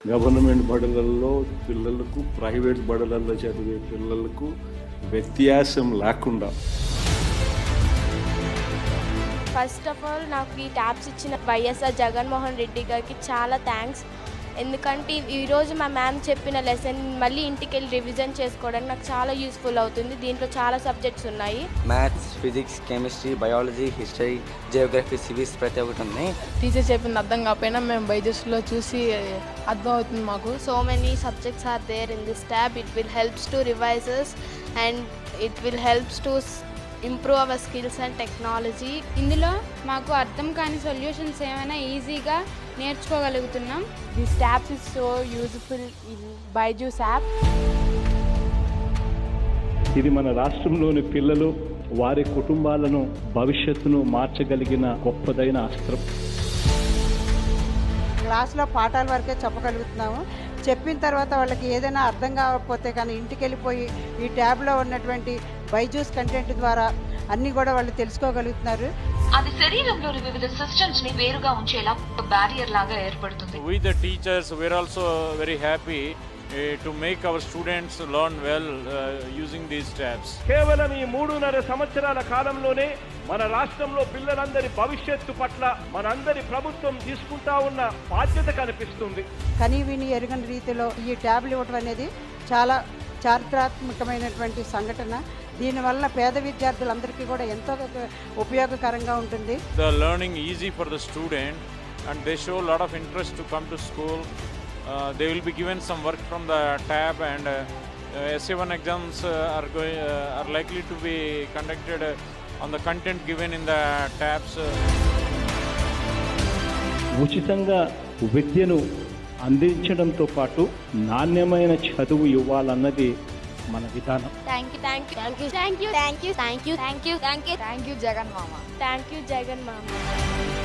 Government బడులలో పిల్లలకు private బడులలో చదివే పిల్లలకు వ్యత్యాసం లేకుండా. ఫస్ట్ ఆఫ్ ఆల్ నాకు ఈ ట్యాబ్స్ ఇచ్చిన వైఎస్ఆర్ జగన్మోహన్ రెడ్డి గారికి చాలా థ్యాంక్స్ ఎందుకంటే ఈరోజు మా మ్యామ్ చెప్పిన లెసన్ మళ్ళీ ఇంటికి వెళ్ళి రివిజన్ చేసుకోవడానికి నాకు చాలా యూస్ఫుల్ అవుతుంది. దీంట్లో చాలా సబ్జెక్ట్స్ ఉన్నాయి. Maths physics chemistry biology history geography civics ప్రతి ఒక్కటి ఉంది టీచర్ చెప్పింది అర్థం కాకపోయినా మేము బైజెస్లో చూసి అర్థం అవుతుంది మాకు. So many subjects are there in this tab it will helps to revises and it will helps to improve our skills and technology. ఇందులో మాకు అర్థం కాని సొల్యూషన్స్ ఏమైనా ఈజీగా నేర్చుకోగలుగుతున్నాం. This tabs is so useful in Byju's app. ఇది మన రాష్ట్రంలోని పిల్లలు వారి కుటుంబాలను భవిష్యత్తును మార్చగలిగిన గొప్పదైన అస్త్రం. క్లాస్లో పాఠాల వరకే చెప్పగలుగుతున్నాము. చెప్పిన తర్వాత వాళ్ళకి ఏదైనా అర్థం కాకపోతే కానీ ఇంటికి వెళ్ళిపోయి ఈ ట్యాబ్లో ఉన్నటువంటి బైజూస్ కంటెంట్ ద్వారా అన్నీ కూడా వాళ్ళు తెలుసుకోగలుగుతున్నారు. అది శరీరంలోని వివిధ సిస్టమ్స్ని వేరుగా ఉంచేలా ఒక బ్యారియర్ లాగా ఏర్పడుతుంది. Teachers we're also very happy uh, to make our students learn well uh, using these tabs. కేవలం ఈ మూడున్నర సంవత్సరాల కాలంలోనే మన రాష్ట్రంలో పిల్లలందరి భవిష్యత్తు పట్ల మనందరి ప్రభుత్వం తీసుకుంటా ఉన్న బాధ్యత కనిపిస్తుంది కనీ విని ఎరుగని రీతిలో ఈ ట్యాబ్లు ఇవ్వటం అనేది చాలా చారిత్రాత్మకమైనటువంటి సంఘటన. దీనివల్ల పేద విద్యార్థులందరికీ కూడా ఎంతో ఉపయోగకరంగా ఉంటుంది. The learning easy for the student and they show lot of interest to come to school they will be given some work from the tab and SA one exams are are uh, are likely to be conducted uh, on the content given in ఉచితంగా విద్యను అందించడంతో పాటు నాణ్యమైన చదువు ఇవ్వాలన్నది మన విధానం. Thank you thank you thank you thank you thank you thank you thank you thank you Jagan మామ థ్యాంక్ యూ జగన్ మామ